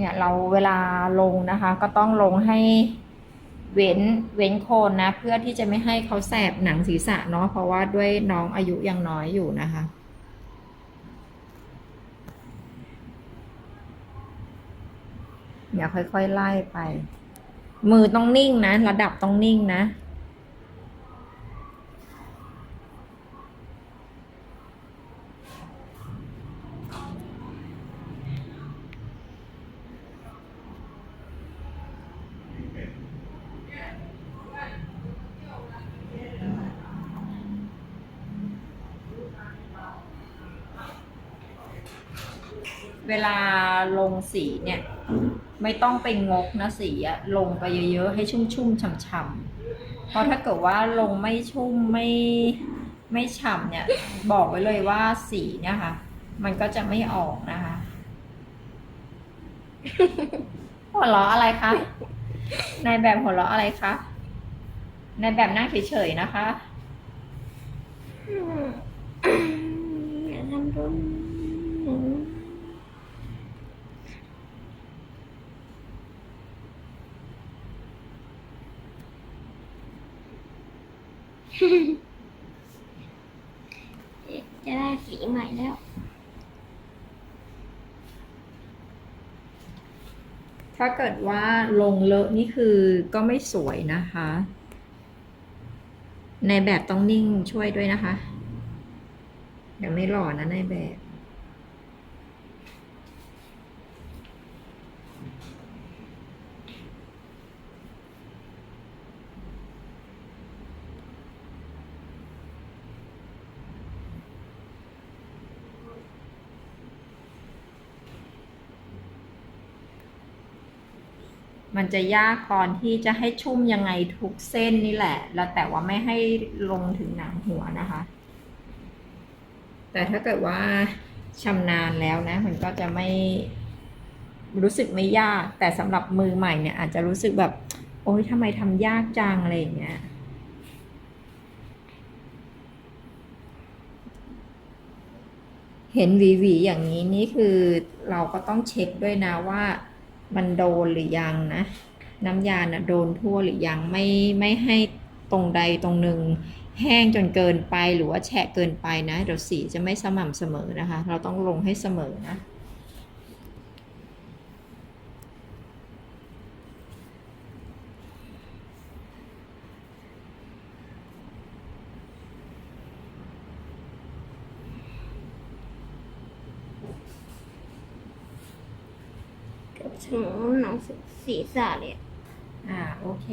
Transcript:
เนี่ยเราเวลาลงนะคะ ก็ต้องลงให้เว้นเว้นโคนนะ เพื่อที่จะไม่ให้เขาแสบหนังศีรษะเนาะเพราะว่าด้วยน้องอายุยังน้อยอยู่นะคะเดี๋ยวค่อยๆไล่ไป มือต้องนิ่งนะ ระดับต้องนิ่งนะ เวลาลงสีเนี่ย ไม่ต้องไปงกนะสีอะลงไปเยอะๆ ให้ชุ่มๆฉ่ำๆเพราะถ้าเกิดว่าลงไม่ชุ่มไม่ไม่ฉ่ำเนี่ย บอกไว้เลยว่าสีเนี่ยค่ะ มันก็จะไม่ออกนะคะหัวเราะอะไรคะนายแบบหัวเราะอะไรคะนายแบบนั่งเฉยๆนะคะอย่าทำรุน จะได้สีใหม่แล้ว ถ้าเกิดว่าลงเลอะนี่คือก็ไม่สวยนะคะ ในแบบต้องนิ่งช่วยด้วยนะคะ เดี๋ยวไม่หล่อนะในแบบ มันจะยากตอนที่จะให้ชุ่มยังไงทุกเส้นนี่แหละ แล้วแต่ว่าไม่ให้ลงถึงหนังหัวนะคะ แต่ถ้าเกิดว่าชำนาญแล้วนะ มันก็จะไม่รู้สึกไม่ยาก แต่สำหรับมือใหม่เนี่ย อาจจะรู้สึกแบบ โอ๊ยทำไมทำยากจังอะไรอย่างเงี้ยเห็นหวีหวีๆอย่างนี้นี่คือเราก็ต้องเช็คด้วยนะว่า มันโดนหรือยังนะ น้ำยานะโดนทั่วหรือยังไม่ไม่ให้ตรงใดตรงหนึ่งแห้งจนเกินไปหรือว่าแฉะเกินไปนะ เดี๋ยวสีจะไม่สม่ำเสมอนะคะ เราต้องลงให้เสมอนะ ถึงหนังศีรษะเลยอะอ่า โอเค